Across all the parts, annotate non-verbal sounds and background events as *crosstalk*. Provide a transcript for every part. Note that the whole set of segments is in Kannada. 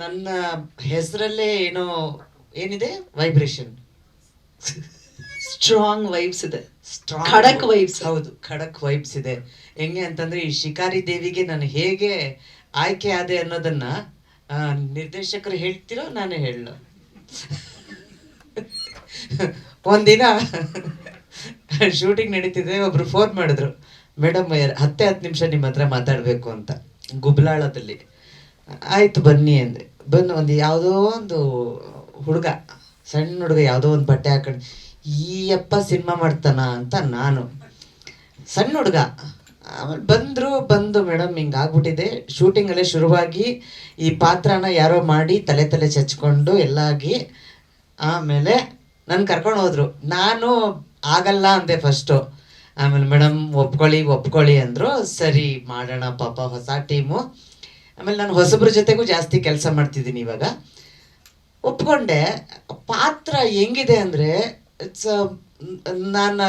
ನನ್ನ ಹೆಸರಲ್ಲೇ ಏನೋ ಏನಿದೆ? ವೈಬ್ರೇಷನ್ ಸ್ಟ್ರಾಂಗ್ ವೈಬ್ಸ್ ಇದೆ. ಖಡಕ್ ವೈಬ್ಸ್ ಹೌದು ಖಡಕ್ ವೈಬ್ಸ್ ಇದೆ. ಹೆಂಗೆ ಅಂತಂದ್ರೆ ಈ ಶಿಕಾರಿ ದೇವಿಗೆ ನಾನು ಹೇಗೆ ಆಯ್ಕೆ ಆದೆ ಅನ್ನೋದನ್ನ ನಿರ್ದೇಶಕರು ಹೇಳ್ತಿರೋ ನಾನೇ ಹೇಳ ಒಂದಿನ ಶೂಟಿಂಗ್ ನಡೀತಿದೆ ಒಬ್ರು ಫೋನ್ ಮಾಡಿದ್ರು ಮೇಡಮ್ ಹತ್ತೆ ಹತ್ತು ನಿಮಿಷ ನಿಮ್ಮ ಹತ್ರ ಮಾತಾಡಬೇಕು ಅಂತ. ಗುಬ್ಲಾಳದಲ್ಲಿ. ಆಯ್ತು ಬನ್ನಿ ಅಂದರೆ ಬಂದು ಒಂದು ಯಾವುದೋ ಒಂದು ಹುಡುಗ, ಸಣ್ಣ ಹುಡುಗ ಯಾವುದೋ ಒಂದು ಬಟ್ಟೆ ಹಾಕೊಂಡು, ಈ ಅಪ್ಪ ಸಿನಿಮಾ ಮಾಡ್ತಾನ ಅಂತ ನಾನು. ಸಣ್ಣ ಹುಡುಗ, ಆಮೇಲೆ ಬಂದರು, ಬಂದು ಮೇಡಮ್ ಹಿಂಗೆ ಆಗ್ಬಿಟ್ಟಿದೆ. ಶೂಟಿಂಗಲ್ಲೇ ಶುರುವಾಗಿ ಈ ಪಾತ್ರನ ಯಾರೋ ಮಾಡಿ ತಲೆ ತಲೆ ಚಚ್ಕೊಂಡು ಎಲ್ಲ ಆಗಿ ಆಮೇಲೆ ನನ್ನ ಕರ್ಕೊಂಡು ಹೋದರು. ನಾನು ಆಗಲ್ಲ ಅಂದೆ ಫಸ್ಟು ಆಮೇಲೆ ಮೇಡಮ್, ಒಪ್ಕೊಳ್ಳಿ ಒಪ್ಕೊಳ್ಳಿ ಅಂದರು. ಸರಿ ಮಾಡೋಣ ಪಾಪ, ಹೊಸ ಟೀಮು. ಆಮೇಲೆ ನಾನು ಹೊಸಬ್ರ ಜೊತೆಗೂ ಜಾಸ್ತಿ ಕೆಲಸ ಮಾಡ್ತಿದ್ದೀನಿ ಇವಾಗ. ಒಪ್ಕೊಂಡೆ, ಪಾತ್ರ ಹೆಂಗಿದೆ ಅಂದರೆ ಇಟ್ಸ್ ನಾನು,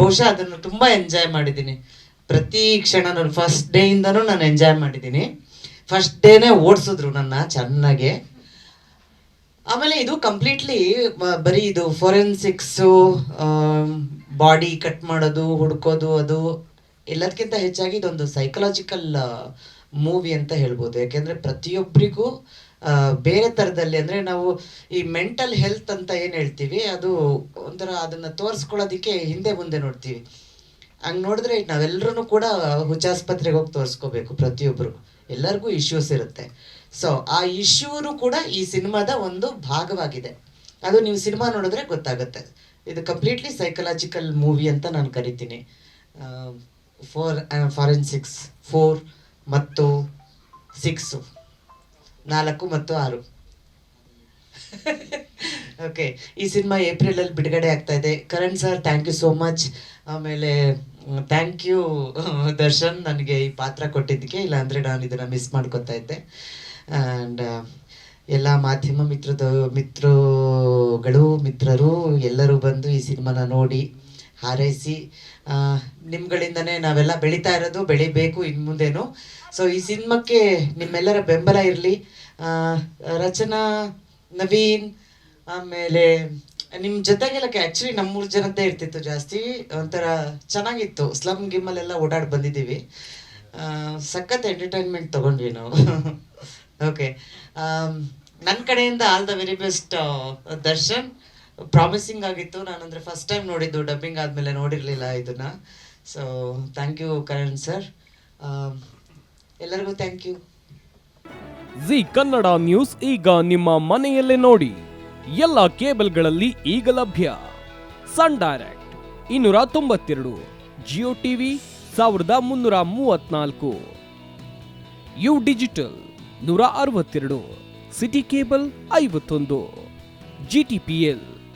ಬಹುಶಃ ಅದನ್ನು ತುಂಬ ಎಂಜಾಯ್ ಮಾಡಿದ್ದೀನಿ. ಪ್ರತಿ ಕ್ಷಣ ನಾನು ಫಸ್ಟ್ ಡೇಯಿಂದನೂ ನಾನು ಎಂಜಾಯ್ ಮಾಡಿದ್ದೀನಿ. ಫಸ್ಟ್ ಡೇನೇ ಓಡಿಸಿದ್ರು ನನ್ನ ಚೆನ್ನಾಗೆ. ಆಮೇಲೆ ಇದು ಕಂಪ್ಲೀಟ್ಲಿ ಬರೀ ಇದು ಫೊರೆನ್ಸಿಕ್ಸು ಬಾಡಿ ಕಟ್ ಮಾಡೋದು, ಹುಡ್ಕೋದು, ಅದು ಎಲ್ಲದಕ್ಕಿಂತ ಹೆಚ್ಚಾಗಿ ಇದೊಂದು ಸೈಕಲಾಜಿಕಲ್ ಮೂವಿ ಅಂತ ಹೇಳ್ಬೋದು. ಯಾಕೆಂದರೆ ಪ್ರತಿಯೊಬ್ಬರಿಗೂ ಬೇರೆ ಥರದಲ್ಲಿ ಅಂದರೆ ನಾವು ಈ ಮೆಂಟಲ್ ಹೆಲ್ತ್ ಅಂತ ಏನು ಹೇಳ್ತೀವಿ, ಅದು ಒಂಥರ ಅದನ್ನು ತೋರಿಸ್ಕೊಳ್ಳೋದಕ್ಕೆ ಹಿಂದೆ ಮುಂದೆ ನೋಡ್ತೀವಿ. ಹಂಗೆ ನೋಡಿದ್ರೆ ನಾವೆಲ್ಲರೂ ಕೂಡ ಹುಚ್ಚಾಸ್ಪತ್ರೆಗೆ ಹೋಗಿ ತೋರಿಸ್ಕೋಬೇಕು ಪ್ರತಿಯೊಬ್ಬರು ಎಲ್ಲರಿಗೂ ಇಶ್ಯೂಸ್ ಇರುತ್ತೆ. ಸೊ ಆ ಇಶ್ಯೂನು ಕೂಡ ಈ ಸಿನಿಮಾದ ಒಂದು ಭಾಗವಾಗಿದೆ. ಅದು ನೀವು ಸಿನಿಮಾ ನೋಡಿದ್ರೆ ಗೊತ್ತಾಗುತ್ತೆ. ಇದು ಕಂಪ್ಲೀಟ್ಲಿ ಸೈಕಲಾಜಿಕಲ್ ಮೂವಿ ಅಂತ ನಾನು ಕರಿತೀನಿ. ಫೋರ್ ಫಾರೆನ್ಸಿಕ್ಸ್ ಫೋರ್ ಮತ್ತು ಸಿಕ್ಸು. ನಾಲ್ಕು ಮತ್ತು ಆರು. *laughs* ಓಕೆ ಈ ಸಿನಿಮಾ ಏಪ್ರಿಲಲ್ಲಿ ಬಿಡುಗಡೆ ಆಗ್ತಾ ಇದೆ. Karan sir thank you so much ಆಮೇಲೆ ಥ್ಯಾಂಕ್ ಯು *laughs* ದರ್ಶನ್ ನನಗೆ ಈ ಪಾತ್ರ ಕೊಟ್ಟಿದ್ದಕ್ಕೆ. ಇಲ್ಲಾಂದರೆ ನಾನು ಇದನ್ನು ಮಿಸ್ ಮಾಡ್ಕೊತಾ ಇದ್ದೆ. ಆ್ಯಂಡ್ ಎಲ್ಲ ಮಾಧ್ಯಮ ಮಿತ್ರದ, ಮಿತ್ರಗಳು, ಮಿತ್ರರು ಎಲ್ಲರೂ ಬಂದು ಈ ಸಿನಿಮಾನ ನೋಡಿ ಹಾರೈಸಿ ನಿಮ್ಗಳಿಂದನೇ ನಾವೆಲ್ಲ ಬೆಳೀತಾ ಇರೋದು, ಬೆಳಿಬೇಕು ಇನ್ನು ಮುಂದೇನು ಸೊ ಈ ಸಿನಿಮಾಕ್ಕೆ ನಿಮ್ಮೆಲ್ಲರ ಬೆಂಬಲ ಇರಲಿ. ರಚನಾ, ನವೀನ್, ಆಮೇಲೆ ನಿಮ್ಮ ಜೊತೆಗೆಲ್ಲ ಆ್ಯಕ್ಚುಲಿ ನಮ್ಮೂರು ಜನದ್ದೇ ಇರ್ತಿತ್ತು ಜಾಸ್ತಿ. ಒಂಥರ ಚೆನ್ನಾಗಿತ್ತು. ಸ್ಲಮ್ ಗಿಮ್ಮಲ್ಲೆಲ್ಲ ಓಡಾಡಿ ಬಂದಿದ್ದೀವಿ. ಸಖತ್ ಎಂಟರ್ಟೈನ್ಮೆಂಟ್ ತಗೊಂಡ್ವಿ ನಾವು. *laughs* ಓಕೆ ನನ್ನ ಕಡೆಯಿಂದ all the very best Darshan. Promising ಆಗಿತ್ತು. ನಾನಂದ್ರೆ ಫಸ್ಟ್ ಟೈಮ್ ನೋಡಿದ್ದು ಡಬ್ಬಿಂಗ್ ಆದಮೇಲೆ ನೋಡಿರಲಿಲ್ಲ ಇದನ್ನ. So thank you Karan sir ಎಲ್ಲರಿಗೂ thank you Zee Kannada news ಈಗ ನಿಮ್ಮ ಮನೆಯಲ್ಲೇ ನೋಡಿ. ಎಲ್ಲ ಕೇಬಲ್ಗಳಲ್ಲಿ ಈಗ ಲಭ್ಯ. ಸನ್ ಡೈರೆಕ್ಟ್ ಇನ್ನೂರ ತೊಂಬತ್ತೆರಡು ಜಿಯೋ ಟಿವಿ ಸಾವಿರದ ಮುನ್ನೂರ ಮೂವತ್ನಾಲ್ಕು. ಯು ಡಿಜಿಟಲ್ ನೂರ ಅರವತ್ತೆರಡು ಸಿಟಿ ಕೇಬಲ್ ಐವತ್ತೊಂದು ಜಿಟಿಪಿಎಲ್